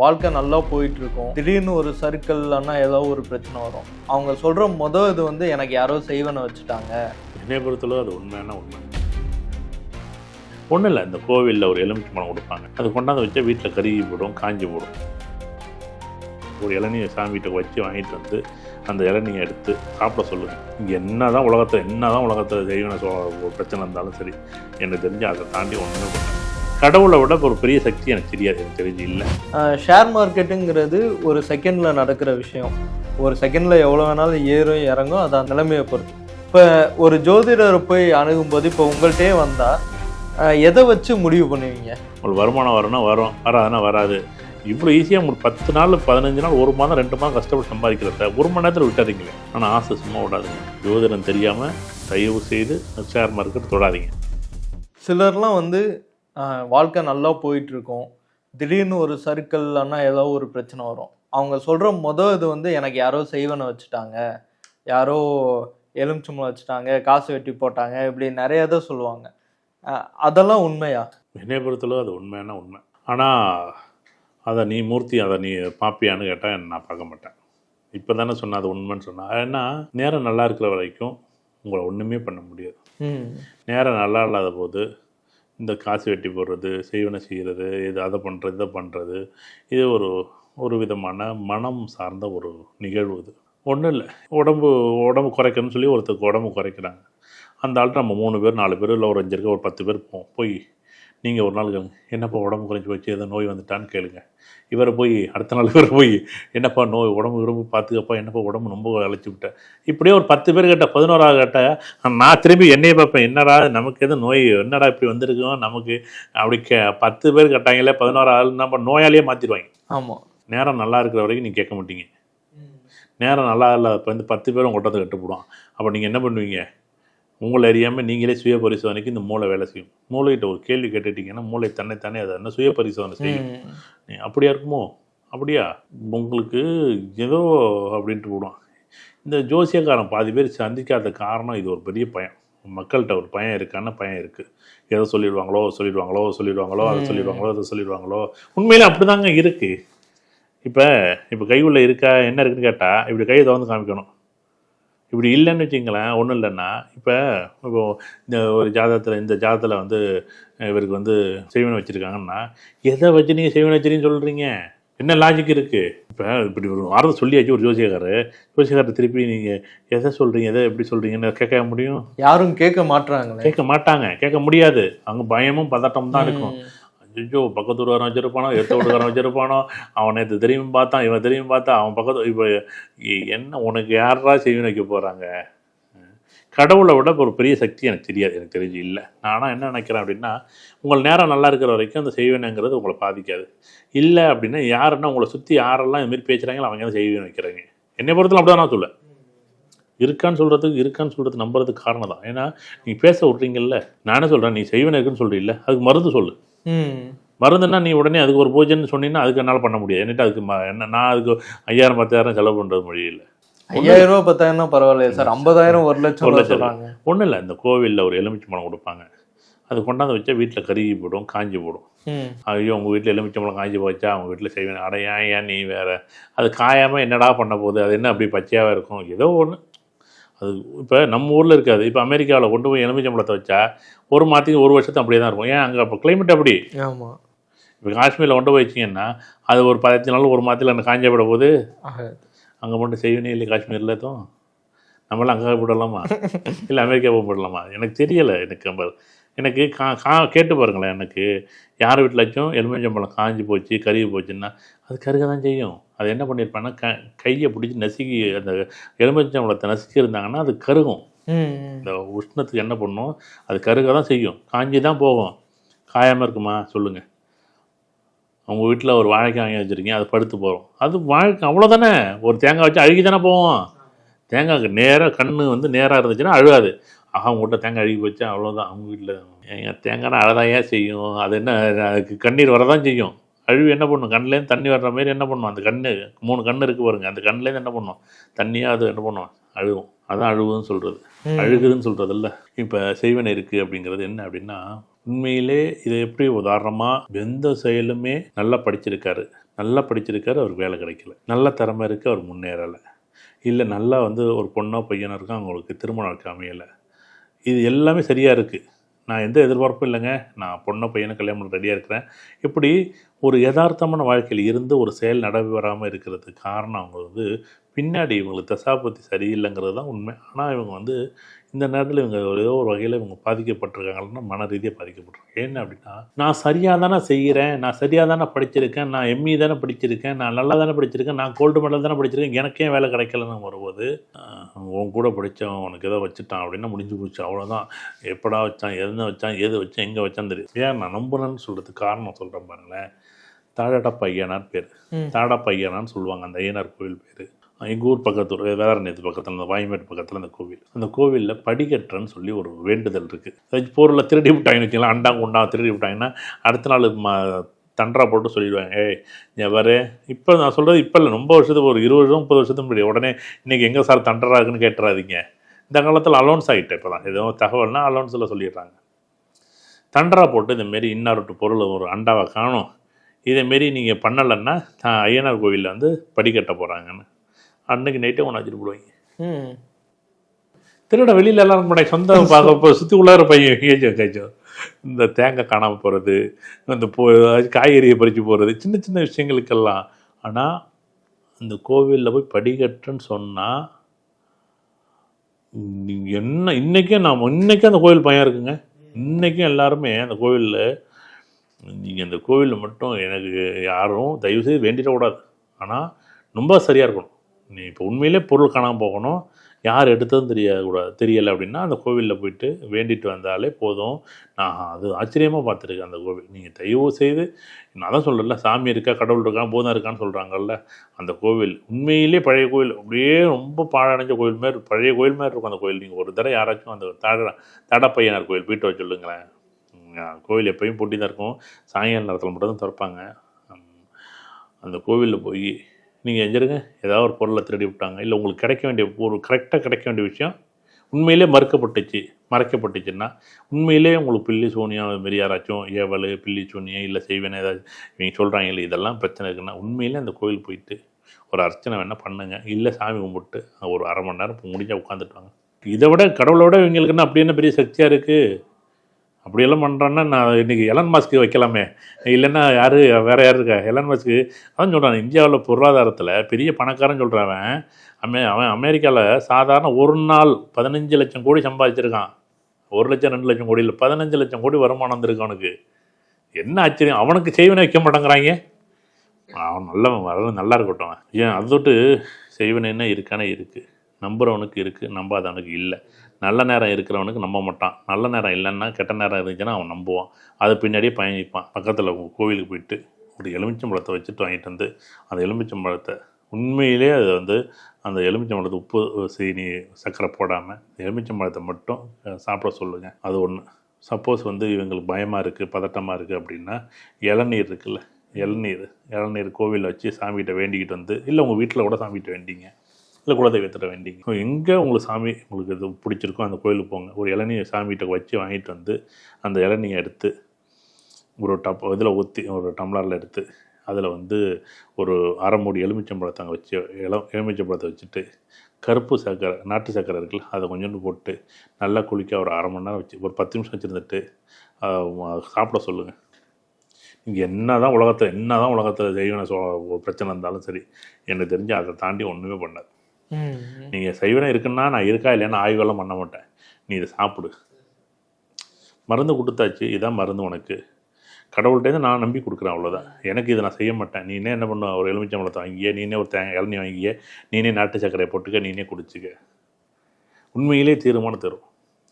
வாழ்க்கை நல்லா போயிட்டு இருக்கும் திடீர்னு ஒரு சர்க்கிள்லன்னா ஏதோ ஒரு பிரச்சனை வரும். அவங்க சொல்ற மொதல் இது வந்து எனக்கு யாரோ செய்வனை வச்சுட்டாங்க. என்னை பொறுத்தளவு அது உண்மையான உண்மை. ஒன்றும் இல்லை இந்த கோவிலில் ஒரு எலுமிச்சை பழம் கொடுப்பாங்க. அது கொண்டாந்து வச்சா வீட்டில் கருகி போடும் காஞ்சி போடும். ஒரு இளநியை சாமிகிட்ட வச்சு வாங்கிட்டு வந்து அந்த இளநியை எடுத்து சாப்பிட சொல்லுது இங்கே என்ன தான் உலகத்தில் என்ன தான் உலகத்தில் செய்வன சொ பிரச்சனை இருந்தாலும் சரி எனக்கு தெரிஞ்சு அதை தாண்டி ஒன்றுமே பண்ண கடவுளை விட ஒரு பெரிய சக்தி எனக்கு தெரியாது எனக்கு தெரிஞ்சு இல்லை. ஷேர் மார்க்கெட்டுங்கிறது ஒரு செகண்ட்ல நடக்கிற விஷயம். ஒரு செகண்ட்ல எவ்வளோ வேணாலும் ஏறும் இறங்கும் அது அந்த நிலைமையை பொறுத்து. இப்போ ஒரு ஜோதிடரை போய் அணுகும்போது இப்போ உங்கள்கிட்டே வந்தா அஹ், எதை வச்சு முடிவு பண்ணுவீங்க? உங்களுக்கு வருமானம் வரணும் வரும் வராதுன்னா வராது. இவ்வளோ ஈஸியாக உங்களுக்கு பத்து நாள் பதினஞ்சு நாள் ஒரு மாதம் ரெண்டு மாதம் கஷ்டப்பட்டு சம்பாதிக்கிறத ஒரு மணி நேரத்தில் விட்டாதீங்களே ஆனால் ஆசை சும்மா விடாதுங்க. ஜோதிடம் தெரியாமல் தயவு செய்து ஷேர் மார்க்கெட் தொடாதீங்க. சிலர்லாம் வந்து வாழ்க்கை நல்லா போயிட்டு இருக்கும் திடீர்னு ஒரு சர்க்கிள்லன்னா ஏதோ ஒரு பிரச்சனை வரும். அவங்க சொல்ற மொதல் இது வந்து எனக்கு யாரோ செய்வனை வச்சுட்டாங்க. யாரோ எலுமிச்சம்பழம் வச்சுட்டாங்க காசு வெட்டி போட்டாங்க இப்படி நிறைய இதை சொல்லுவாங்க. அதெல்லாம் உண்மையா? என்னை பொறுத்தளவு அது உண்மையான உண்மை. ஆனால் அதை நீ மூர்த்தி அதை நீ பாப்பியான்னு கேட்டால் நான் பார்க்க மாட்டேன். இப்போ தானே சொன்ன அது உண்மைன்னு சொன்னா. ஏன்னா நேரம் நல்லா இருக்கிற வரைக்கும் உங்களை ஒன்றுமே பண்ண முடியாது. நேரம் நல்லா இல்லாத போது இந்த காசு வெட்டி போடுறது செய்வனை செய்கிறது இது அதை பண்ணுறது இதை பண்ணுறது இது ஒரு ஒரு விதமான மனம் சார்ந்த ஒரு நிகழ்வு இது. ஒன்றும் இல்லை. உடம்பு உடம்பு குறைக்கணும்னு சொல்லி ஒருத்தருக்கு உடம்பு குறைக்கிறாங்க. அந்த ஆள்கிட்ட நம்ம மூணு பேர் நாலு பேர் இல்லை ஒரு அஞ்சு இருக்க ஒரு பத்து பேர் போவோம் போய் நீங்கள் ஒரு நாள் கேளுங்க. என்னப்பா உடம்பு குறைஞ்சி போச்சு? எதோ நோய் வந்துட்டான்னு கேளுங்க. இவரை போய் அடுத்த நாள் இவரை போய் என்னப்பா நோய்? உடம்பு உடம்பு பார்த்துக்கப்பா என்னப்பா உடம்பு ரொம்ப அழைச்சி விட்டேன் இப்படியே ஒரு பத்து பேர் கிட்ட பதினோராவது கிட்ட நான் திரும்பி என்னைய பார்ப்பேன். என்னடா நமக்கு எதுவும் நோய்? என்னடா இப்படி வந்திருக்கோம் நமக்கு அப்படி கே பத்து பேர் கேட்டாங்களே பதினோராவது நம்ம நோயாளியே மாற்றிடுவாங்க ஆமா. நேரம் நல்லா இருக்கிற வரைக்கும் நீங்கள் கேட்க மாட்டீங்க. நேரம் நல்லா இல்லை இப்போ வந்து பத்து பேரும் வந்து கட்டுப்பிடுவான் அப்போ நீங்கள் என்ன பண்ணுவீங்க? உங்களை அறியாமல் நீங்களே சுய பரிசோதனைக்கு இந்த மூளை வேலை செய்யும். மூளைகிட்ட ஒரு கேள்வி கேட்டுட்டீங்கன்னா மூளை தன்னைத்தானே அதை என்ன சுய பரிசோதனை செய்யும்? அப்படியா இருக்குமோ? அப்படியா? உங்களுக்கு ஏதோ அப்படின்ட்டு போடுவான். இந்த ஜோசியக்காரன் பாதி பேர் சந்திக்காத காரணம் இது ஒரு பெரிய பயம். மக்கள்கிட்ட ஒரு பயம் இருக்கான பயம் இருக்குது ஏதோ சொல்லிடுவாங்களோ சொல்லிடுவாங்களோ சொல்லிடுவாங்களோ அதை சொல்லிடுவாங்களோ அதை சொல்லிடுவாங்களோ. உண்மையிலே அப்படிதாங்க இருக்குது இப்போ இப்போ கை உள்ள இருக்கா என்ன இருக்குன்னு கேட்டால் இப்படி கையை திறந்து காமிக்கணும். இப்படி இல்லைன்னு வச்சிங்களேன் ஒன்றும் இல்லைன்னா இப்போ இப்போ இந்த ஒரு ஜாதகத்தில் இந்த ஜாதகத்தில் வந்து இவருக்கு வந்து செய்வனை வச்சுருக்காங்கன்னா எதை வச்சு நீங்கள் செய்வனை வச்சுருன்னு சொல்கிறீங்க என்ன லாஜிக் இருக்குது இப்போ இப்படி ஒரு வாரத்தை சொல்லியாச்சு ஒரு ஜோசியக்காரர். ஜோசியக்காரர் திருப்பி நீங்கள் எதை சொல்கிறீங்க எதை எப்படி சொல்கிறீங்கன்னு கேட்க முடியும்? யாரும் கேட்க மாட்றாங்களே. கேட்க மாட்டாங்க. கேட்க முடியாது. அங்கே பயமும் பதட்டம் தான் இருக்கும். ஐயோ பக்கத்து வீட்டுக்காரன் வச்சிருப்பானோ எடுத்த வீட்டுக்காரன் வச்சிருப்பானோ அவன் நேற்று திரும்பி பார்த்தான் இவன் திரும்பி பார்த்தா அவன் பக்கத்து இப்போ என்ன உனக்கு யாரா செய்வன் வைக்க போகிறாங்க கடவுளை விட ஒரு பெரிய சக்தி எனக்கு தெரியாது எனக்கு தெரிஞ்சு இல்லை. நானும் என்ன நினைக்கிறேன் அப்படின்னா உங்கள் நேரம் நல்லா இருக்கிற வரைக்கும் அந்த செய்வனுங்கிறது உங்களை பாதிக்காது. இல்லை அப்படின்னா யாருன்னா உங்களை சுற்றி யாரெல்லாம் இதுமாரி பேசுகிறாங்களோ அவங்க தான் செய்வன் வைக்கிறாங்க. என்னை பொறுத்தல அப்படி தான் நான் சொல்ல இருக்கான்னு சொல்கிறதுக்கு இருக்கான்னு சொல்கிறது நம்புறதுக்கு காரணம் தான் ஏன்னா நீ பேச விட்றீங்கல்ல நானே சொல்கிறேன் நீ செய்வேன் இருக்குன்னு சொல்கிறீல்ல அதுக்கு மருந்து சொல்லு. மருந்துன்னா நீ உடனே அதுக்கு ஒரு பூஜைன்னு சொன்னீங்கன்னா அதுக்கு என்னால் பண்ண முடியாது. என்னட்டு அதுக்கு என்ன நான் அதுக்கு ஐயாயிரம் பத்தாயிரம் செலவு பண்ணுறது மொழியில் ஐயாயிரம் ரூபாய் பத்தாயிரம் பரவாயில்லையே சார். ஐம்பதாயிரம் ஒரு லட்சம் ஒரு லட்சம். ஒன்றும் இல்லை. இந்த கோவிலில் ஒரு எலுமிச்சை பழம் கொடுப்பாங்க. அது கொண்டாந்து வச்சா வீட்டில் கருகி போடும் காஞ்சி போடும். ஐயோ உங்கள் வீட்டில் எலுமிச்சம்பழம் காஞ்சி போச்சா? அவங்க வீட்டில் செய்வேன். அட ஏன் ஏன் நீ வேற? அது காயாமல் என்னடா பண்ண போகுது? அது என்ன அப்படி பச்சையாகவே இருக்கும்? ஏதோ ஒன்று அது இப்போ நம்ம ஊரில் இருக்காது. இப்போ அமெரிக்காவில் கொண்டு போய் எலுமிச்சம்பழத்தை வச்சா ஒரு மாதத்துக்கு ஒரு வருஷத்துக்கு அப்படியே தான் இருக்கும். ஏன்? அங்கே அப்போ கிளைமேட் அப்படி. ஆமா. இப்போ காஷ்மீரில் கொண்டு போய் வச்சிங்கன்னா அது ஒரு பதினஞ்சு நாள் ஒரு மாதத்தில் அந்த காஞ்ச விட போது. அங்கே மட்டும் செய்வனே இல்லை காஷ்மீரில் எதுவும்? நம்மளாம் அங்கே போடலாமா? இல்லை அமெரிக்கா போய் போடலாமா? எனக்கு தெரியலை. எனக்கு நம்ம எனக்கு கா கா கேட்டு பாருங்களேன் எனக்கு. யார் வீட்டிலாச்சும் எலுமிச்சம்பழம் காஞ்சி போச்சு கருகி போச்சுன்னா அது கருக தான் செய்யும். அது என்ன பண்ணியிருப்பாங்கன்னா க கையை பிடிச்சி நசுக்கி அந்த எலுமிச்சம்பழத்தை நசுக்கி இருந்தாங்கன்னா அது கருகும். இந்த உஷ்ணத்துக்கு என்ன பண்ணும்? அது கருக தான் செய்யும். காஞ்சி தான் போகும். காயாமல் இருக்குமா? சொல்லுங்கள் உங்கள் வீட்டில் ஒரு வாழைக்காய் வாங்கி வச்சுருக்கீங்க அது படுத்து போகிறோம் அது வாழைக்காய் அவ்வளோதானே ஒரு தேங்காய் வச்சு அழுகி தானே போவோம் தேங்காய்க்கு நேராக கண்ணு வந்து நேராக இருந்துச்சுன்னா அழுகாது. ஆஹா உங்கள்கிட்ட தேங்காய் அழுகி போச்சா? அவ்வளோதான் அவங்க வீட்டில் எங்கள் தேங்காய்னா அழதான் ஏன் செய்யும். அது என்ன அதுக்கு கண்ணீர் வரதான் செய்யும். அழுவி என்ன பண்ணும்? கண்ணுலேருந்து தண்ணி வர்ற மாதிரி என்ன பண்ணும்? அந்த கண்ணு மூணு கண்ணு இருக்கு பாருங்க. அந்த கண்ணுலேருந்து என்ன பண்ணும்? தண்ணியாக அது என்ன பண்ணும்? அழுகும் அதான் அழுகுன்னு சொல்கிறது. அழுகுதுன்னு சொல்கிறதில்ல இப்போ செய்வனை இருக்குது அப்படிங்கிறது என்ன அப்படின்னா உண்மையிலே இதை எப்படி உதாரணமாக எந்த செயலுமே நல்லா படிச்சிருக்காரு. நல்லா படிச்சிருக்காரு அவருக்கு வேலை கிடைக்கல. நல்ல திறமை இருக்குது அவர் முன்னேறலை. இல்லை நல்லா வந்து ஒரு பொண்ணோ பையனோ இருக்கா அவங்களுக்கு திருமணம் இருக்க அமையலை. இது எல்லாமே சரியாக இருக்குது நான் எந்த எதிர்பார்ப்பும் இல்லைங்க. நான் பொண்ணை பையனை கல்யாணம் பண்ண ரெடியாக இருக்கிறேன். இப்படி ஒரு யதார்த்தமான வாழ்க்கையில் இருந்து ஒரு செயல் நடைபெறாமல் இருக்கிறதுக்கு காரணம் அவங்க வந்து பின்னாடி இவங்களுக்கு தசாபத்தி சரியில்லைங்கிறது தான் உண்மை. ஆனால் இவங்க வந்து இந்த நேரத்தில் இவங்க ஏதோ ஒரு வகையில் இவங்க பாதிக்கப்பட்டிருக்காங்கன்னா மன ரீதியாக பாதிக்கப்பட்டிருக்காங்க. என்ன அப்படின்னா நான் சரியாக தானே செய்கிறேன் நான் சரியாக தானே படிச்சிருக்கேன் நான் எம்இ தானே படிச்சிருக்கேன் நான் நல்லா தானே படிச்சிருக்கேன் நான் கோல்டு மெடல் தானே படிச்சிருக்கேன் எனக்கே வேலை கிடைக்கலன்னு வரும்போது உன் கூட படித்தவன் உனக்கு ஏதோ வச்சுட்டான் அப்படின்னா முடிஞ்சு போச்சு. அவ்வளோதான் எப்படா வச்சான் எதுன்னு வச்சான் எது வச்சான் எங்கே வச்சான் தெரியும் ஏன் நான் நம்புறேன்னு சொல்கிறதுக்கு காரணம் சொல்கிறேன் பாருங்களேன். தாழடப்ப ஐயனார் பேர். ம். தாடப்ப ஐயனான்னு சொல்லுவாங்க அந்த ஐயனார் கோவில் பேர். எங்கள் ஊர் பக்கத்து வேதாரண்யத்து பக்கத்தில் அந்த வாய்மேட்டு பக்கத்தில் அந்த கோவில். அந்த கோவிலில் படிக்கட்டுறன்னு சொல்லி ஒரு வேண்டுதல் இருக்குது பொருளை திருடி விட்டாங்கன்னு வச்சுக்கலாம் அண்டா குண்டா திருடி விட்டாங்கன்னா அடுத்த நாள் ம தண்டரா போட்டு சொல்லிடுவாங்க. ஏய் எவரு இப்போ நான் சொல்கிறது இப்போ இல்லை ரொம்ப வருஷத்துக்கு ஒரு இருபது வருஷம் முப்பது வருஷத்துக்கு முன்னாடி. உடனே இன்றைக்கி எங்கே சார் தண்டரா இருக்குன்னு கேட்டுறாதீங்க. இந்த காலத்தில் அலௌன்ஸ் ஆகிட்டேன் இப்போ தான் எதுவும் தகவல்னால் அலௌன்ஸில் சொல்லிடுறாங்க. தண்டரா போட்டு இந்தமாரி இன்னொரு பொருள் ஒரு அண்டாவை காணும். இதேமாரி நீங்கள் பண்ணலைன்னா ஐயனார் கோவிலில் வந்து படிக்கட்ட போகிறாங்கன்னு அன்னைக்கு நைட்டே ஒன்று வச்சுட்டு போடுவாங்க. திருட வெளியில் எல்லாரும் முன்னாடி சொந்த சுற்றி உள்ளார பையன் கேச்சோம் கேச்சோம் இந்த தேங்காய் காணாமல் போகிறது இந்த போ காய்கறியை பறித்து போகிறது சின்ன சின்ன விஷயங்களுக்கெல்லாம். ஆனால் அந்த கோவிலில் போய் படிக்கட்டுன்னு சொன்னால் நீங்கள் என்ன இன்றைக்கே நாம் இன்றைக்கே அந்த கோவில் பயம் இருக்குங்க. இன்றைக்கும் எல்லாருமே அந்த கோவிலில் நீங்கள் அந்த கோவிலில் மட்டும் எனக்கு யாரும் தயவுசெய்து வேண்டிடக்கூடாது. ஆனால் ரொம்ப சரியாக இருக்கணும். நீ இப்போ உண்மையிலே பொருள் காணாமல் போகணும். யார் எடுத்ததும் தெரியக்கூடாது தெரியலை அப்படின்னா அந்த கோவிலில் போயிட்டு வேண்டிட்டு வந்தாலே போதும். நான் அது ஆச்சரியமாக பார்த்துருக்கேன் அந்த கோவில். நீங்கள் தயவு செய்து நான் தான் சொல்கிறேன்ல சாமி இருக்கா கடவுள் இருக்கா போதம் இருக்கான்னு சொல்கிறாங்கல்ல அந்த கோவில். உண்மையிலே பழைய கோவில். அப்படியே ரொம்ப பாழடைஞ்ச கோவில் மாதிரி பழைய கோவில் மாதிரி இருக்கும் அந்த கோவில். நீங்கள் ஒரு தடவை யாராச்சும் அந்த தட தடப்பையனார் கோவில் போயிட்டு வர சொல்லுங்களேன். கோவில் எப்பயும் பூட்டி தான் இருக்கும். சாயங்கால நேரத்தில் மட்டும் தான் திறப்பாங்க அந்த கோவிலில் போய் நீங்கள் எஞ்சிருங்க ஏதாவது ஒரு பொருளை திருடி விட்டாங்க. இல்லை உங்களுக்கு கிடைக்க வேண்டிய ஒரு கரெக்டாக கிடைக்க வேண்டிய விஷயம் உண்மையிலே மறுக்கப்பட்டுச்சு மறைக்கப்பட்டுச்சுன்னா உண்மையிலே உங்களுக்கு பில்லி சோனியா மாரி யாராச்சும் ஏவல் பில்லி சோனியா இல்லை செய்வேன் ஏதாச்சும் இவங்க சொல்கிறாங்க இல்லை இதெல்லாம் பிரச்சனை இருக்குன்னா உண்மையிலே அந்த கோயில் போயிட்டு ஒரு அர்ச்சனை வேணால் பண்ணுங்க. இல்லை சாமி கும்பிட்டு ஒரு அரை மணி நேரம் முடிஞ்சால் உட்காந்துட்டு வாங்க. இதை விட கடவுளை விட இவங்களுக்கு என்ன அப்படி என்ன பெரிய சக்தியாக இருக்குது அப்படியெல்லாம் பண்ணுறான்னா நான் இன்றைக்கி எலன் மாஸ்க்கு வைக்கலாமே. இல்லைன்னா யார் வேறு யார் இருக்கா? Elon Musk. அதான் சொல்கிறான் இந்தியாவில் பொருளாதாரத்தில் பெரிய பணக்காரன் சொல்கிறவன் அமே அவன் அமெரிக்காவில் சாதாரண ஒரு நாள் பதினஞ்சு லட்சம் கோடி சம்பாதிச்சிருக்கான். ஒரு லட்சம் ரெண்டு லட்சம் கோடி இல்லை பதினஞ்சு லட்சம் கோடி வருமானம் வந்திருக்கு அவனுக்கு. என்ன ஆச்சரியம் அவனுக்கு செய்வனை வைக்க மாட்டேங்கிறாங்க. அவன் நல்லவன் வர நல்லா இருக்கட்டும். ஏன் அது தொட்டு செய்வனை என்ன இருக்கானே இருக்குது நம்புகிறவனுக்கு இருக்குது நம்பாதவனுக்கு இல்லை. நல்ல நேரம் இருக்கிறவனுக்கு நம்ப மாட்டான். நல்ல நேரம் இல்லைன்னா கெட்ட நேரம் இருந்துச்சுன்னா அவன் நம்புவான். அது பின்னாடியே பயணிப்பான். பக்கத்தில் கோவிலுக்கு போயிட்டு ஒரு எலுமிச்சம்பழத்தை வச்சுட்டு வாங்கிட்டு வந்து அந்த எலுமிச்சம்பழத்தை உண்மையிலே அது வந்து அந்த எலுமிச்சம்பழத்தை உப்பு சீனி சர்க்கரை போடாமல் எலுமிச்சம்பழத்தை மட்டும் சாப்பிட சொல்லுங்கள் அது ஒன்று சப்போஸ் வந்து இவங்களுக்கு பயமாக இருக்குது பதட்டமாக இருக்குது அப்படின்னா இளநீர் இருக்குல்ல இளநீர். இளநீர் கோவிலில் வச்சு சாமிகிட்ட வேண்டிக்கிட்டு வந்து இல்லை உங்கள் வீட்டில் கூட சாமிகிட்ட வேண்டிங்க. இல்லை குலதெய்வத்திட்ட வேண்டிங்க எங்கே உங்களுக்கு சாமி உங்களுக்கு இது பிடிச்சிருக்கோ அந்த கோயிலுக்கு போங்க. ஒரு இளநீர் சாமிகிட்ட வச்சு வாங்கிட்டு வந்து அந்த இளநீயை எடுத்து ஒரு டப் இதில் ஊற்றி ஒரு டம்ளரில் எடுத்து அதில் வந்து ஒரு அரைமூடி எலுமிச்சம்பழத்தை வச்சு இளம் எலுமிச்சம்பழத்தை வச்சுட்டு கருப்பு சர்க்கரை நாட்டு சர்க்கரை இருக்குல்ல அதை கொஞ்சோண்டு போட்டு நல்லா குளிக்க ஒரு அரை மணி நேரம் வச்சு ஒரு பத்து நிமிஷம் வச்சுருந்துட்டு சாப்பிட சொல்லுங்கள் நீங்கள் என்ன தான் உலகத்தில் என்ன தான் உலகத்தில் செய்வன சோ பிரச்சனை இருந்தாலும் சரி எனக்கு தெரிஞ்சு அதை தாண்டி ஒன்றுமே பண்ணாது. நீங்கள் சைவனம் இருக்குன்னா நான் இருக்கா இல்லைன்னு ஆய்வெல்லாம் பண்ண மாட்டேன். நீ இதை சாப்பிடு. மருந்து கொடுத்தாச்சு இதான் மருந்து உனக்கு. கடவுள்கிட்டேருந்து நான் நம்பி கொடுக்குறேன் அவ்வளோதான் எனக்கு இதை நான் செய்ய மாட்டேன். நீனே என்ன பண்ணுவ ஒரு எலுமிச்சம்பழத்தை வாங்கிய நீனே ஒரு தேங்காய் இளநீ வாங்கிய நீனே நாட்டு சர்க்கரையை போட்டுக்க நீனே குடிச்சிக்க. உண்மையிலே தீர்மானம் தரும்.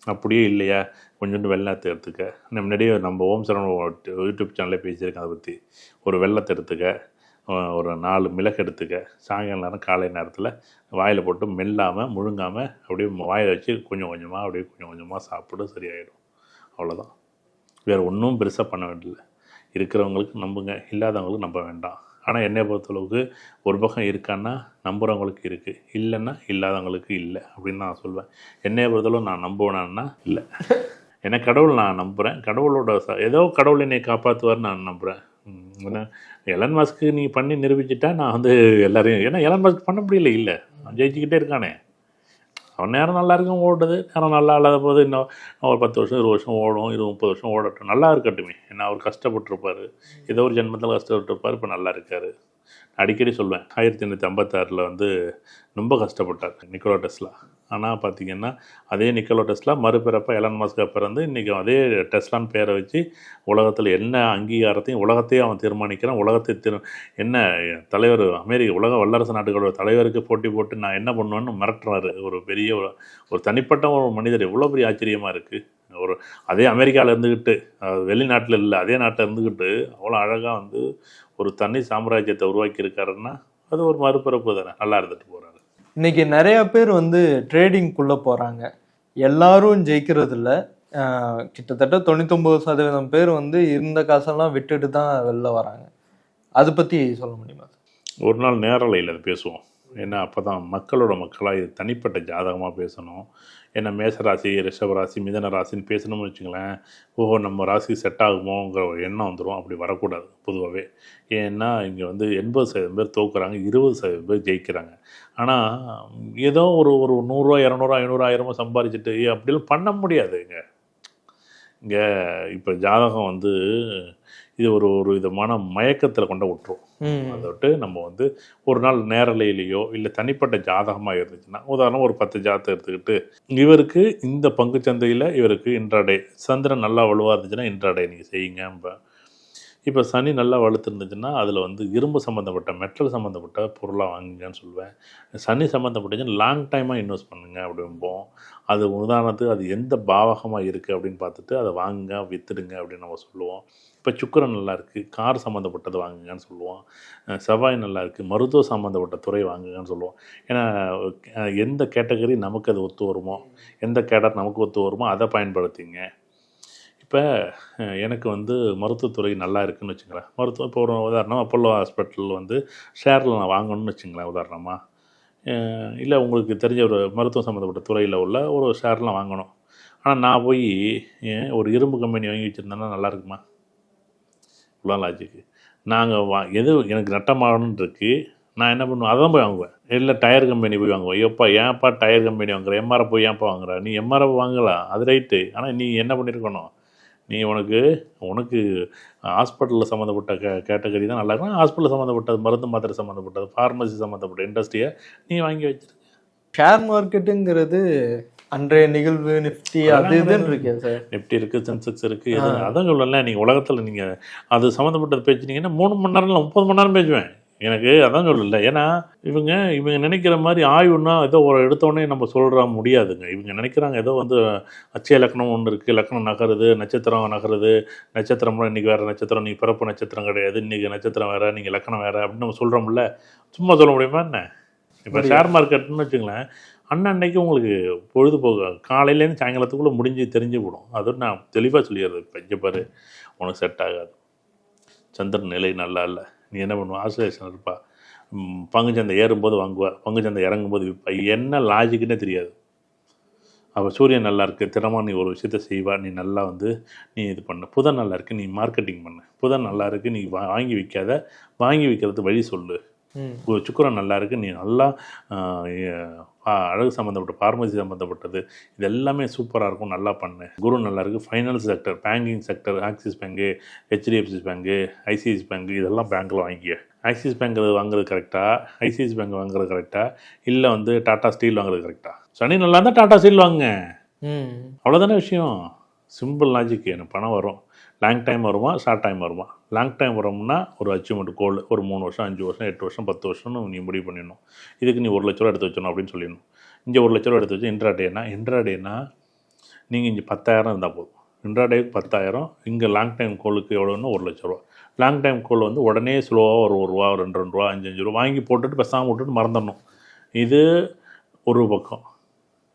அப்படியே இல்லையா? கொஞ்சோண்டு வெள்ளத்தை எடுத்துக்க. நான் முன்னாடியே நம்ம ஓம் சரண் யூடியூப் சேனலில் பேசியிருக்கேன் அதை பற்றி ஒரு வெள்ளத்தை எடுத்துக்க. ஒரு நாலு மிளகு எடுத்துக்க. சாயங்கால நேரம் காலை நேரத்தில் வாயில் போட்டு மெல்லாமல் முழுங்காமல் அப்படியே வாயில் வச்சு கொஞ்சம் கொஞ்சமாக அப்படியே கொஞ்சம் கொஞ்சமாக சாப்பிட சரியாயிடும். அவ்வளோதான் வேறு ஒன்றும் பெருசாக பண்ண வேண்டியதில்லை. இருக்கிறவங்களுக்கு நம்புங்க இல்லாதவங்களுக்கு நம்ப வேண்டாம். ஆனால் என்னை பொறுத்தளவுக்கு ஒரு பக்கம் இருக்கான்னா நம்புகிறவங்களுக்கு இருக்குது இல்லைன்னா இல்லாதவங்களுக்கு இல்லை அப்படின்னு நான் சொல்வேன். என்னைய பொறுத்தளவு நான் நம்புவேனான்னா இல்லை. ஏன்னா கடவுள் நான் நம்புகிறேன் கடவுளோட ஏதோ கடவுள் என்னை காப்பாற்றுவார்னு நான் நம்புகிறேன் ஏன்னா எலன் மாஸ்க்கு நீ பண்ணி நிரூபிச்சிட்டா நான் வந்து எல்லாரையும் ஏன்னா எலன் மாஸ்க் பண்ண முடியல இல்லை. அவன் ஜெயிச்சுக்கிட்டே இருக்கானே. அவன் நேரம் நல்லா இருக்கும் ஓடுது நேரம் நல்லா இல்லாத போது இன்னும் ஒரு பத்து வருஷம் இருபது வருஷம் ஓடும் இருபது முப்பது வருஷம் ஓடட்டும். நல்லா இருக்கட்டுமே. ஏன்னா அவர் கஷ்டப்பட்டுருப்பார். ஏதோ ஒரு ஜென்மத்தில் கஷ்டப்பட்டிருப்பார் இப்போ நல்லா இருக்காரு. அடிக்கடி சொல்வேன். ஆயிரத்தி எண்ணூற்றி ஐம்பத்தாறில் வந்து ரொம்ப கஷ்டப்பட்டார் நிக்கோலா டெஸ்லா. ஆனால் பார்த்திங்கன்னா அதே நிக்கோலா டெஸ்லா மறுபிறப்ப எலன் மாஸ்கா பிறந்து இன்றைக்கி அதே டெஸ்லான்னு பேரை வச்சு உலகத்தில் என்ன அங்கீகாரத்தையும் உலகத்தையும் அவன் தீர்மானிக்கிறான். உலகத்தை திரு என்ன தலைவர் அமெரிக்க உலக வல்லரசு நாடுகளோட தலைவருக்கு போட்டி போட்டு நான் என்ன பண்ணுவேன்னு மிரட்டுறாரு. ஒரு பெரிய ஒரு ஒரு தனிப்பட்ட ஒரு மனிதர். எவ்வளோ பெரிய ஆச்சரியமாக இருக்குது ஒரு அதே அமெரிக்காவில் இருந்துக்கிட்டு வெளிநாட்டில் இல்லை அதே நாட்டில் இருந்துக்கிட்டு அவ்வளோ அழகாக வந்து ஒரு தனி சாம்ராஜ்யத்தை உருவாக்கி இருக்காருன்னா அது ஒரு மறுபிறப்பு தானே. நல்லா இருந்துட்டு போகிறாரு இன்னைக்கு நிறைய பேர் வந்து ட்ரேடிங்குள்ளே போகிறாங்க எல்லாரும் ஜெயிக்கிறது இல்ல ஆஹ் கிட்டத்தட்ட தொண்ணூத்தொம்பது சதவீதம் பேர் வந்து இருந்த காசெல்லாம் விட்டுட்டு தான் வெளில வராங்க. அதை பற்றி சொல்ல முடியுமா? ஒரு நாள் நேரலையில் அது பேசுவோம். ஏன்னா அப்போ தான் மக்களோட மக்களாக இது தனிப்பட்ட ஜாதகமாக பேசணும். ஏன்னா மேசராசி ரிஷபராசி மிதன ராசின்னு பேசணும்னு வச்சுங்களேன் ஓஹோ நம்ம ராசி செட் ஆகுமோங்கிற ஒரு எண்ணம் வந்துடும் அப்படி வரக்கூடாது பொதுவாகவே ஏன்னா இங்கே வந்து எண்பது சதவீதம் பேர் தோக்குறாங்க இருபது சதவீதம் பேர் ஜெயிக்கிறாங்க. ஆனால் ஏதோ ஒரு ஒரு நூறுரூவா இரநூறுவா ஐநூறு ஆயிரமோ சம்பாரிச்சிட்டு அப்படிலாம் பண்ண முடியாதுங்க. இங்கே இப்போ ஜாதகம் வந்து இது ஒரு ஒரு விதமான மயக்கத்தில் கொண்டு விட்டுரும். அதை விட்டு நம்ம வந்து ஒரு நாள் நேரலையிலையோ இல்லை தனிப்பட்ட ஜாதகமாக இருந்துச்சுன்னா உதாரணம் ஒரு பத்து ஜாதகம் எடுத்துக்கிட்டு இவருக்கு இந்த பங்கு சந்தையில் இவருக்கு இன்ட்ராடே சந்திரன் நல்லா வலுவாக இருந்துச்சுன்னா இன்ட்ராடே நீங்கள் செய்யுங்க இப்போ சனி நல்லா வலுத்து இருந்துச்சுன்னா அதில் வந்து இரும்பு சம்மந்தப்பட்ட மெட்டல் சம்மந்தப்பட்ட பொருளாக வாங்குங்கன்னு சொல்லுவேன் சனி சம்மந்தப்பட்டுச்சுன்னா லாங் டைமாக இன்வெஸ்ட் பண்ணுங்க அப்படிம்போம். அது உதாரணத்துக்கு அது எந்த பாவகமாக இருக்குது அப்படின்னு பார்த்துட்டு அதை வாங்குங்க வித்துடுங்க அப்படின்னு நம்ம சொல்லுவோம். இப்போ சுக்கரன் நல்லா இருக்குது கார் சம்மந்தப்பட்டது வாங்குங்கன்னு சொல்லுவோம் செவ்வாய் நல்லா இருக்குது மருத்துவ சம்மந்தப்பட்ட துறை வாங்குங்கன்னு சொல்லுவோம் ஏன்னா எந்த கேட்டகரி நமக்கு அது ஒத்து வருமோ எந்த கேட்டர் நமக்கு ஒத்து வருமோ அதை பயன்படுத்திங்க. இப்போ எனக்கு வந்து மருத்துவத்துறை நல்லா இருக்குன்னு வச்சுங்களேன். மருத்துவம் இப்போ ஒரு உதாரணம் அப்போலோ ஹாஸ்பிட்டல் வந்து ஷேரில் நான் வாங்கணும்னு வச்சுங்களேன் உதாரணமாக இல்லை உங்களுக்கு தெரிஞ்ச ஒரு மருத்துவம் சம்மந்தப்பட்ட துறையில் உள்ள ஒரு ஷேர்லாம் வாங்கணும். ஆனால் நான் போய் ஏன் ஒரு இரும்பு கம்பெனி வாங்கி வச்சுருந்தேன்னா நல்லா இருக்குமா இவ்வளோ லாஜிக்கு நாங்கள் வா எது எனக்கு நட்டமாகணுன்னு இருக்குது நான் என்ன பண்ணுவேன் அதான் போய் வாங்குவேன். இல்லை டயர் கம்பெனி போய் வாங்குவேன். எப்பா ஏன்ப்பா டயர் கம்பெனி வாங்குற? எம்ஆர்எஃப் போய் ஏன்ப்பா வாங்குற? நீ எம்ஆர்எஃப் வாங்கலாம் அது ரைட்டு ஆனால் நீ என்ன பண்ணியிருக்கணும் நீ உனக்கு உனக்கு ஹாஸ்பிட்டலில் சம்மந்தப்பட்ட கே கேட்டகரி தான் நல்லா இருக்கும். ஹாஸ்பிட்டல் சம்மந்தப்பட்டது மருந்து மாத்திரை சம்மந்தப்பட்டது ஃபார்மசி சம்மந்தப்பட்ட இண்டஸ்ட்ரியை நீ வாங்கி வச்சிரு. ஷேர் மார்க்கெட்டுங்கிறது அன்றைய நிகழ்வு நிஃப்டி அது இதுன்னு இருக்கே சார். நிஃப்டி இருக்குது சென்செக்ஸ் இருக்குது எது அதான் சொல்லல நீங்கள் உலகத்தில் நீங்கள் அது சம்மந்தப்பட்டது பேசுனீங்கன்னா மூணு மணி நேரம் இல்லை முப்பது மணி நேரம் பேசுவேன். எனக்கு அதான் சொல்லல. ஏன்னா இவங்க இவங்க நினைக்கிற மாதிரி ஆய்வுன்னா ஏதோ ஒரு எடுத்தோடனே நம்ம சொல்ற முடியாதுங்க. இவங்க நினைக்கிறாங்க ஏதோ வந்து அச்சய லக்னம் ஒன்று இருக்குது லக்னம் நகருது நட்சத்திரம் நகருது. நட்சத்திரம் இன்னைக்கு வேறு நட்சத்திரம் நீங்கள் பிறப்பு நட்சத்திரம் கிடையாது. இன்னைக்கு நட்சத்திரம் வேறு நீங்கள் லக்னம் வேறு அப்படின்னு நம்ம சொல்கிறோம்ல சும்மா சொல்ல முடியுமா என்ன? இப்போ ஷேர் மார்க்கெட்னு வச்சுங்களேன் அன்னன்னைக்கு உங்களுக்கு பொழுதுபோக்கு காலையிலேருந்து சாயங்காலத்துக்குள்ளே முடிஞ்சு தெரிஞ்சு விடும் அது நான் தெளிவாக சொல்லிடுறது. இங்கே பாரு உனக்கு செட் ஆகாது. சந்திரன் நிலை நல்லா இல்லை. நீ என்ன பண்ணுவ? ஆசோலேஷன் இருப்பா. ம், பங்குச்சந்தை ஏறும்போது வாங்குவா பங்குச்சந்தை இறங்கும்போது விற்பா. என்ன லாஜிக்குன்னே தெரியாது. அப்போ சூரியன் நல்லா இருக்கு. திறமா நீ ஒரு விஷயத்த செய்வா. நீ நல்லா வந்து நீ இது பண்ணு. புதன் நல்லா இருக்கு. நீ மார்க்கெட்டிங் பண்ணு. புதன் நல்லா இருக்கு. நீ வா- வாங்கி விற்காத வாங்கி விற்கிறது வழி சொல்லு. ம். ஒரு சுக்கரன் நல்லா இருக்கு. நீ நல்லா அழகு சம்மந்தப்பட்ட ஃபார்மசி சம்மந்தப்பட்டது இது எல்லாமே சூப்பராக இருக்கும். நல்லா பண்ணு. குரு நல்லா இருக்கு. Finance sector banking sector Axis bank HDFC bank ICICI bank இதெல்லாம் பேங்க்கில் வாங்கிக்க. ஆக்சிஸ் பேங்க் வாங்குறது கரெக்டாக ஐசிஐசி பேங்க் வாங்குறது கரெக்டாக இல்லை வந்து டாடா ஸ்டீல் வாங்குறது கரெக்டாக சனி நல்லா இருந்தால் டாடா ஸ்டீல் வாங்குங்க. அவ்வளோதானே விஷயம்? சிம்பிள் லாஜிக் எனக்கு பணம் வரும். லாங் டைம் வருமா? ஷார்ட் டைம் வருமா? லாங் டைம் வரோம்னா ஒரு அச்சீவ்மெண்ட் கோல் ஒரு மூணு வருஷம் அஞ்சு வருஷம் எட்டு வருஷம் பத்து வருஷம்னு நீ முடிவு பண்ணிடணும். இதுக்கு நீ ஒரு லட்ச ரூபா எடுத்து வச்சணும் அப்படின்னு சொல்லிடணும். இங்கே ஒரு லட்ச ரூபா எடுத்து வச்சு இன்ட்ராடேனா இன்ட்ராடேனா நீங்கள் இங்கே பத்தாயிரம் இருந்தால் போதும். இன்ட்ராடேக்கு பத்தாயிரம் இங்கே லாங் டைம் கோலுக்கு எவ்வளோன்னு ஒரு லட்ச ரூபா. லாங் டைம் கோல் வந்து உடனே ஸ்லோவாக ஒரு ஒரு ரூபா ரெண்டு ரெண்டு ரூபா அஞ்சு அஞ்சு ரூபா வாங்கி போட்டுட்டு பேசாமல் விட்டுட்டு மறந்துடணும். இது ஒரு பக்கம்.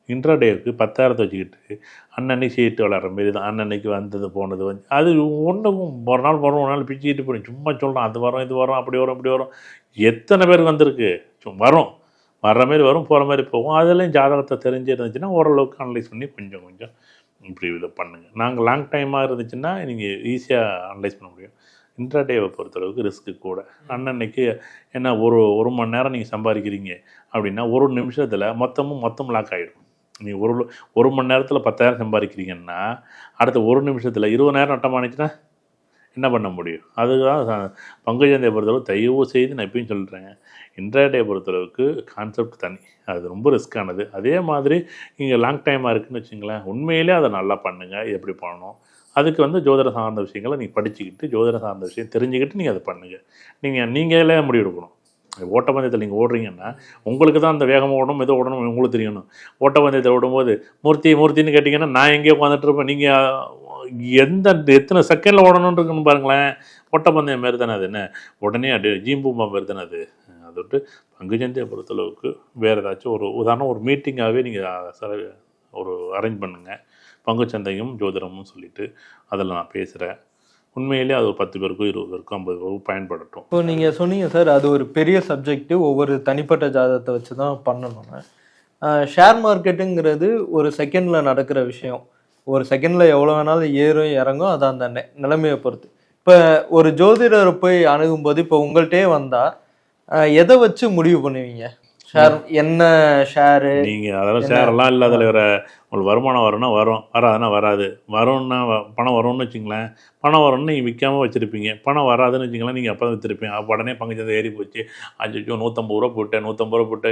இன்ட்ராடேக்கு பத்தாயிரத்தை வச்சுக்கிட்டு அன்னன்னைக்கு சீட்டு விளாட்ற மாரி தான். அன்னன்னைக்கு வந்தது போனது வந்து அது ஒன்றும் ஒரு நாள் வரும் ஒரு நாள் பிச்சுக்கிட்டு போய் சும்மா சொல்கிறோம் அது வரும் இது வரும் அப்படி வரும் இப்படி வரும். எத்தனை பேர் வந்திருக்கு? சும் வரும். வர்ற மாதிரி வரும் போகிற மாதிரி போகும். அதெல்லாம் ஜாதகத்தை தெரிஞ்சு இருந்துச்சுன்னா ஓரளவுக்கு அனலைஸ் பண்ணி கொஞ்சம் கொஞ்சம் இப்படி இதை பண்ணுங்கள் நாங்கள் லாங் டைமாக இருந்துச்சுன்னா நீங்கள் ஈஸியாக அனலைஸ் பண்ண முடியும். இன்ட்ராடேவை பொறுத்தளவுக்கு ரிஸ்க்கு கூட. அன்னன்னைக்கு என்ன ஒரு ஒரு மணி நேரம் நீங்கள் சம்பாதிக்கிறீங்க அப்படின்னா ஒரு நிமிஷத்தில் மொத்தமும் மொத்தம் லாக் ஆகிடும் நீங்கள் ஒரு ஒரு மணி நேரத்தில் பத்தாயிரம் சம்பாதிக்கிறீங்கன்னா அடுத்த ஒரு நிமிஷத்தில் இருபதாயிரம் நட்டமானுச்சுன்னா என்ன பண்ண முடியும்? அதுதான் ச- பொறுத்தளவு தயவு செய்து நான் எப்பயும் சொல்கிறேன் இன்ட்ராடே பொறுத்தளவுக்கு கான்செப்ட் தனி. அது ரொம்ப ரிஸ்க்கானது அதே மாதிரி நீங்கள் லாங் டைமாக இருக்குதுன்னு வச்சுங்களேன் உண்மையிலே அதை நல்லா பண்ணுங்கள் எப்படி பண்ணணும்? அதுக்கு வந்து ஜோதிட சார்ந்த விஷயங்களை நீங்கள் படிச்சுக்கிட்டு ஜோதிட சார்ந்த விஷயம் தெரிஞ்சுக்கிட்டு நீங்கள் அதை பண்ணுங்கள் நீங்கள் நீங்களே முடிவு எடுக்கணும் ஓட்டப்பந்தயத்தில் நீங்கள் ஓடுறீங்கன்னா உங்களுக்கு தான் அந்த வேகமாக ஓடணும் எதோ ஓடணும் உங்களுக்கு தெரியணும். ஓட்டப்பந்தயத்தில் ஓடும்போது மூர்த்தி மூர்த்தின்னு கேட்டிங்கன்னா நான் எங்கேயோ உட்காந்துட்டு இருப்பேன். நீங்கள் எந்த எத்தனை செகண்டில் ஓடணும்னு இருக்குன்னு பாருங்களேன். ஓட்டப்பந்தயம் மாரி தானே அது என்ன? உடனே அடி ஜீம்பூமா மாரி தானே அது? அதை விட்டு பங்குச்சந்தையை பொறுத்தளவுக்கு வேறு ஏதாச்சும் ஒரு உதாரணம் ஒரு மீட்டிங்காகவே நீங்கள் சில ஒரு அரேஞ்ச் பண்ணுங்கள் பங்குச்சந்தையும் ஜோதிடமும் சொல்லிட்டு அதில் நான் பேசுகிறேன் உண்மையிலே அது ஒரு பத்து பேருக்கும் இருபது பேருக்கும் ஐம்பது பேருக்கும் பயன்படட்டும். இப்போ நீங்கள் சொன்னீங்க சார் அது ஒரு பெரிய சப்ஜெக்ட்டு ஒவ்வொரு தனிப்பட்ட ஜாதகத்தை வச்சு தான் பண்ணணும்னு ஷேர் மார்க்கெட்டுங்கிறது ஒரு செகண்டில் நடக்கிற விஷயம். ஒரு செகண்டில் எவ்வளோ வேணாலும் ஏறும் இறங்கும் அது அந்த நெ- நிலைமையை பொறுத்து. இப்போ ஒரு ஜோதிடரை போய் அணுகும்போது இப்போ உங்கள்கிட்டே வந்தால் எதை வச்சு முடிவு பண்ணுவீங்க? ஷேர் என்ன ஷேரு நீங்கள் அதெல்லாம்? ஷேரெல்லாம் இல்லை அதில் வேறு உங்களுக்கு வருமானம் வரும்னா வரும். வராதுன்னா வராது. வரும்னா பணம் வரும்னு வச்சுங்களேன். பணம் வரும்னு நீங்கள் விற்காம வச்சுருப்பீங்க. பணம் வராதுன்னு வச்சுங்களேன் நீங்கள் அப்போ தான் விற்றுருப்பீங்க அப்போ உடனே பங்குச்சந்தை ஏறி போச்சு. அஞ்சு நூற்றம்பது ரூபா போட்டேன் நூற்றம்பது ரூபா போட்டு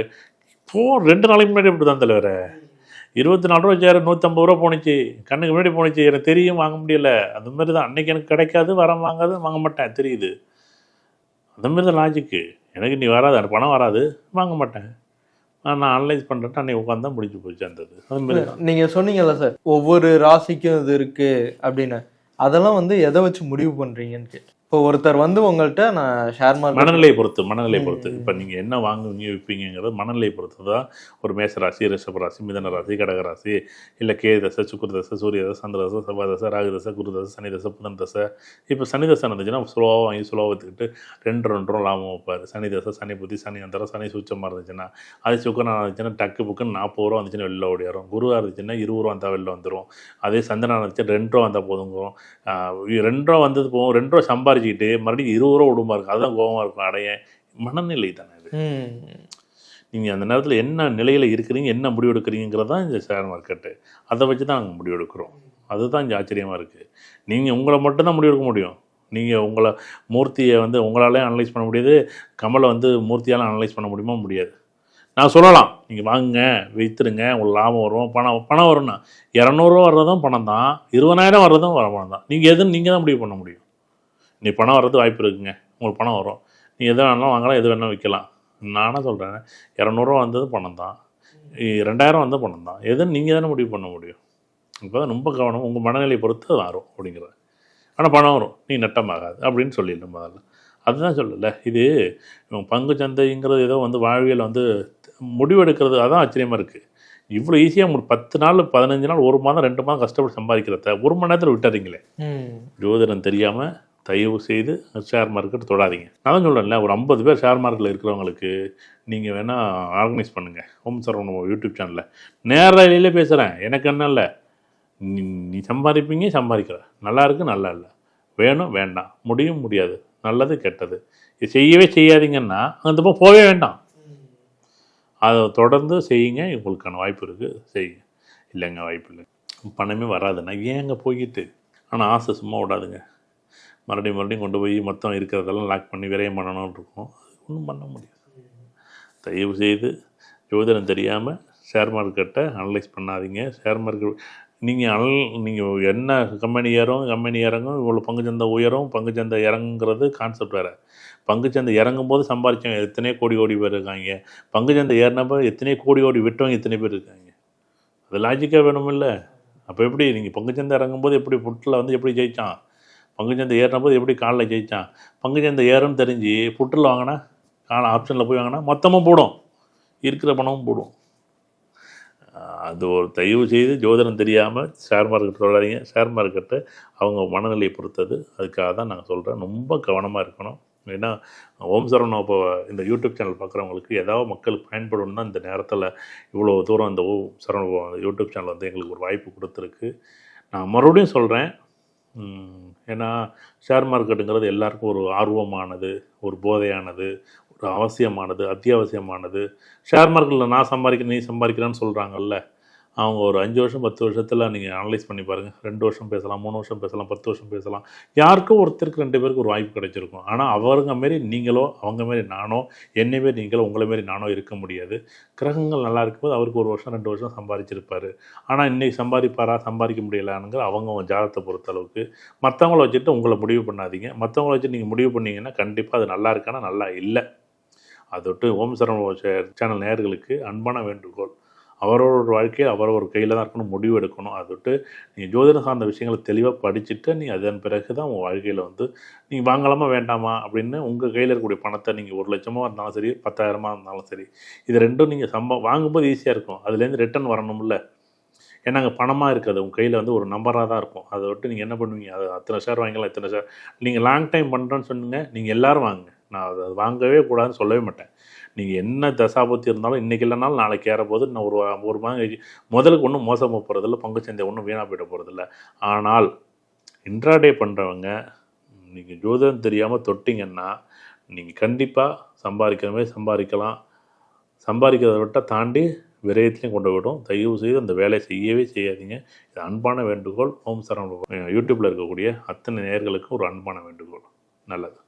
இப்போ ரெண்டு நாளைக்கு முன்னாடி இப்படி தான் தலைவர இருபத்தி நாலு ரூபா சேர் நூற்றம்பது ரூபா போணுச்சு. கண்ணுக்கு முன்னாடி போணுச்சு. எனக்கு தெரியும் வாங்க முடியல. அந்த மாதிரி தான் அன்னைக்கு எனக்கு கிடைக்காது வர வாங்காது வாங்க மாட்டேன். தெரியுது. அந்த மாதிரி தான் லாஜிக்கு எனக்கு நீ வராது எனக்கு பணம் வராது வாங்க மாட்டேன். நான் அனலைஸ் பண்ணுறேன் அன்னைக்கு உட்காந்து தான் முடிஞ்சு போச்சு அந்த இது. அது மாதிரி சொன்னீங்கல்ல சார் ஒவ்வொரு ராசிக்கும் இது இருக்குது அப்படின்னு. அதெல்லாம் வந்து எதை வச்சு முடிவு பண்ணுறீங்கன்னு கேட்டு இப்போ ஒருத்தர் வந்து உங்கள்கிட்ட நான் ஷேர் மார்க்கெட் மனநிலையை பொறுத்து மனநிலையை ம், பொறுத்து. இப்போ நீங்கள் என்ன வாங்குவீங்க விற்பீங்கிறது மனநிலையை பொறுத்து தான். ஒரு மேச ராசி ரிஷப ராசி மிதன ராசி கடக ராசி இல்லை கே தசை சுக்குர தசை சூரிய தசை சந்திர தசை செவ்வாய் தசை ராகு தசை குரு தசை சனி தசை புதன் தசை. இப்போ சனி தசை இருந்துச்சுன்னா ஸ்லோவாக வாங்கி ஸ்லோவாக வச்சுக்கிட்டு ரெண்டு ரெண்டு ரூபா லாபம் வைப்பார். சனி தசை சனி புத்தி சனி அந்தரம் சனி சூச்சமாக இருந்துச்சுன்னா அது சுக்கரனாக இருந்துச்சுன்னா டக்கு புக்குன்னு நாற்பது ரூபா வந்துச்சுன்னா வெளில ஓடிடும் குருவாக இருந்துச்சுன்னா இருபது ரூபா வந்தால் வெளில வந்துடும் அதே சந்திரனாக இருந்துச்சு ரெண்டு ரூபா வந்தால் போதுங்கிறோம் ரெண்டு ரூபா வந்தது போகும் ரெண்டு ரூபா சம்பாரிச்சிக்கிட்டு மறுபடியும் இருபது ரூபா விடுமா இருக்கும் அதுதான் கோபமாக இருக்கும் அடைய மனநிலை தானே இது. ம். நீங்கள் அந்த நேரத்தில் என்ன நிலையில் இருக்கிறீங்க என்ன முடிவு எடுக்கிறீங்கிறது தான் இந்த ஷேர் மார்க்கெட்டு அதை வச்சு தான் நாங்கள் முடிவு எடுக்கிறோம் அதுதான் இங்கே ஆச்சரியமாக இருக்குது நீங்கள் உங்களை மட்டும்தான் முடிவு எடுக்க முடியும். நீங்கள் உங்களை மூர்த்தியை வந்து உங்களாலே அனலைஸ் பண்ண முடியாது. கமலை வந்து மூர்த்தியால் அனலைஸ் பண்ண முடியுமா? முடியாது. நான் சொல்லலாம். நீங்கள் வாங்குங்க விற்றுருங்க உங்களுக்கு லாபம் வரும். பணம் பணம் வரும்னா. இரநூறுவா வர்றதும் பணம் தான் இருபதாயிரம் வர்றதும் வர பணம் தான் நீங்கள் எதுன்னு நீங்கள் தான் முடிவு பண்ண முடியும். நீ பணம் வர்றது வாய்ப்பு இருக்குங்க. உங்களுக்கு பணம் வரும். நீ எது வேணாலும் வாங்கலாம் எது வேணாலும் விற்கலாம். நானே சொல்கிறேன் இரநூறுவா வந்தது பணம் தான். ரெண்டாயிரம் வந்த பணம் தான். எதுன்னு நீங்கள் தானே முடிவு பண்ண முடியும். இப்போ தான் ரொம்ப கவனம் உங்கள் மனநிலையை பொறுத்து அது வரும் அப்படிங்கிற. ஆனால் பணம் வரும். நீ நட்டமாகாது அப்படின்னு சொல்லிடணும் முதல்ல. அதுதான் சொல்லல. இது பங்கு சந்தைங்கிறது ஏதோ வந்து வாழ்வியல் வந்து முடிவெடுக்கிறது அதான் ஆச்சரியமாக இருக்குது இவ்வளோ ஈஸியாக பத்து நாள் பதினஞ்சு நாள் ஒரு மாதம் ரெண்டு மாதம் கஷ்டப்பட்டு சம்பாதிக்கிறத ஒரு மணி நேரத்தில் விட்டுறீங்களே ஜோதிடம் தெரியாமல் தயவு செய்து ஷேர் மார்க்கெட் தொடாதீங்க. நான் தான் சொல்கிறேன்ல ஒரு ஐம்பது பேர் ஷேர் மார்க்கெட்டில் இருக்கிறவங்களுக்கு நீங்கள் வேணால் ஆர்கனைஸ் பண்ணுங்கள் ஹோம் சரவணம் யூடியூப் சேனலில் நேரில் பேசுகிறேன் எனக்கு என்ன இல்லை? நீ நீ சம்பாதிப்பீங்க சம்பாதிக்கிற. நல்லா இருக்குது நல்லா இல்லை. வேணும் வேண்டாம். முடியும் முடியாது. நல்லது கெட்டது. இது செய்யவே செய்யாதீங்கன்னா அந்த பக்கம் போகவே வேண்டாம். அதை தொடர்ந்து செய்யுங்க. உங்களுக்கான வாய்ப்பு இருக்குது செய்யுங்க. இல்லைங்க வாய்ப்பு இல்லை. பணமே வராதுன்னா ஏங்க போய்கிட்டு ஆனால் ஆசை சும்மா விடாதுங்க மறுபடியும் மறுபடியும் கொண்டு போய் மொத்தம் இருக்கிறதெல்லாம் லாக் பண்ணி விரயம் பண்ணணும்னு இருக்கும். ஒன்றும் பண்ண முடியாது. தயவு செய்து ஜோதிடம் தெரியாமல் ஷேர் மார்க்கெட்டை அனலைஸ் பண்ணாதீங்க. ஷேர் மார்க்கெட் நீங்கள் அனல் நீங்கள் என்ன கம்பெனி ஏறும் கம்பெனி இறங்கும் இவ்வளோ பங்குச்சந்தை உயரும் பங்குச்சந்தை இறங்குங்கிறது கான்செப்ட் வேறு. பங்குச்சந்தை இறங்கும் போது சம்பாரிச்சவங்க எத்தனையோ கோடி கோடி பேர் இருக்காங்க. பங்குச்சந்தை ஏறினப்போ எத்தனையோ கோடி கோடி விட்டவங்க எத்தனை பேர் இருக்காங்க. அது லாஜிக்காக வேணுமில்ல. அப்போ எப்படி? நீங்கள் பங்குச்சந்தை இறங்கும்போது எப்படி புட்டில் வந்து எப்படி ஜெயிச்சான்? பங்குச்சந்தை ஏறினபோது எப்படி காலில் ஜெயிச்சான்? பங்குச்சந்தை ஏறும்னு தெரிஞ்சு புட்டில் வாங்கினா கால ஆப்ஷனில் போய் வாங்கினா மொத்தமாக போடும். இருக்கிற பணமும் போடும். அது ஒரு தயவு செய்து ஜோதிடம் தெரியாமல் ஷேர் மார்க்கெட் சொல்லாதீங்க ஷேர் மார்க்கெட்டு அவங்க மனநிலையை பொறுத்தது. அதுக்காக தான் நாங்கள் சொல்கிறேன் ரொம்ப கவனமாக இருக்கணும். ஏன்னா ஓம் சரவணா இப்போ இந்த யூடியூப் சேனல் பார்க்குறவங்களுக்கு ஏதாவது மக்களுக்கு பயன்படும்னா இந்த நேரத்தில் இவ்வளோ தூரம் இந்த ஓம் சரவண யூடியூப் சேனல் வந்து எங்களுக்கு ஒரு வாய்ப்பு கொடுத்துருக்கு. நான் மறுபடியும் சொல்கிறேன் ஏன்னா ஷேர் மார்க்கெட்டுங்கிறது எல்லாருக்கும் ஒரு ஆர்வமானது ஒரு போதையானது ஒரு அவசியமானது அத்தியாவசியமானது. ஷேர் மார்க்கெட்டில் நான் சம்பாதிக்கிறேன் நீ சம்பாதிக்கிறேன்னு சொல்கிறாங்கல்ல அவங்க ஒரு அஞ்சு வருஷம் பத்து வருஷத்தில் நீங்கள் அனலைஸ் பண்ணி பாருங்கள் ரெண்டு வருஷம் பேசலாம் மூணு வருஷம் பேசலாம் பத்து வருஷம் பேசலாம். யாருக்கும் ஒருத்தருக்கு ரெண்டு பேருக்கு ஒரு வாய்ப்பு கிடைச்சிருக்கும். ஆனால் அவருங்க மாரி நீங்களோ அவங்க மாரி நானோ என்னை மாரி நீங்களோ உங்களை மாரி நானோ இருக்க முடியாது. கிரகங்கள் நல்லா இருக்கும்போது அவருக்கு ஒரு வருஷம் ரெண்டு வருஷம் சம்பாதிச்சிருப்பார். ஆனால் இன்னைக்கு சம்பாதிப்பாரா சம்பாதிக்க முடியலான்னுங்கிற அவங்க அவங்க ஜாதகத்தை பொறுத்த அளவுக்கு மற்றவங்கள வச்சுட்டு உங்களை முடிவு பண்ணாதீங்க. மற்றவங்கள வச்சு நீங்கள் முடிவு பண்ணிங்கன்னா கண்டிப்பாக அது நல்லா இருக்கானா நல்லா இல்லை. அதொட்டு ஓம் சரவண சேனல் நேயர்களுக்கு அன்பான வேண்டுகோள். அவரோட வாழ்க்கையை அவரவர் கையில் தான் இருக்கணும் முடிவு எடுக்கணும். அதை விட்டு நீங்கள் ஜோதிடம் சார்ந்த விஷயங்களை தெளிவாக படிச்சுட்டு நீ அதன் பிறகு தான் உங்கள் வாழ்க்கையில் வந்து நீங்கள் வாங்கலாமா வேண்டாமா? அப்படின்னு உங்கள் கையில் இருக்கக்கூடிய பணத்தை நீங்கள் ஒரு லட்சமாக இருந்தாலும் சரி பத்தாயிரமாக இருந்தாலும் சரி இது ரெண்டும் நீங்கள் சம்பா வாங்கும்போது ஈஸியாக இருக்கும். அதுலேருந்து ரிட்டர்ன் வரணும்ல. ஏன்னா அங்கே பணமாக இருக்காது. உங்கள் கையில் வந்து ஒரு நம்பராக தான் இருக்கும். அதை விட்டு நீங்கள் என்ன பண்ணுவீங்க? அது அத்தனை ஷேர் வாங்கிக்கலாம் இத்தனை ஷேர் நீங்கள் லாங் டைம் பண்ணுறேன்னு சொன்னீங்க நீங்கள் எல்லாரும் வாங்குங்க. நான் அதை வாங்கவே கூடாதுன்னு சொல்லவே மாட்டேன். நீங்கள் என்ன தசாபத்தி இருந்தாலும் இன்றைக்கி இல்லைனாலும் நாளைக்கு ஏற போது நான் ஒரு ஒரு மாதம் கழிச்சு முதலுக்கு ஒன்றும் மோசமாக போகிறதில்ல பங்குச்சந்தை ஒன்றும் வீணாக போயிட போகிறதில்ல ஆனால் இன்ட்ராடே பண்ணுறவங்க நீங்கள் ஜோதிடம் தெரியாமல் தொட்டிங்கன்னா நீங்கள் கண்டிப்பாக சம்பாதிக்கிற மாதிரி சம்பாதிக்கலாம். சம்பாதிக்கிறத விட்டால் தாண்டி விரயத்திலையும் கொண்டு விடும் தயவு செய்து அந்த வேலையை செய்யவே செய்யாதீங்க. இது அன்பான வேண்டுகோள். ஓம் சரம் யூடியூப்பில் இருக்கக்கூடிய அத்தனை நேர்களுக்கும் ஒரு அன்பான வேண்டுகோள். நல்லது.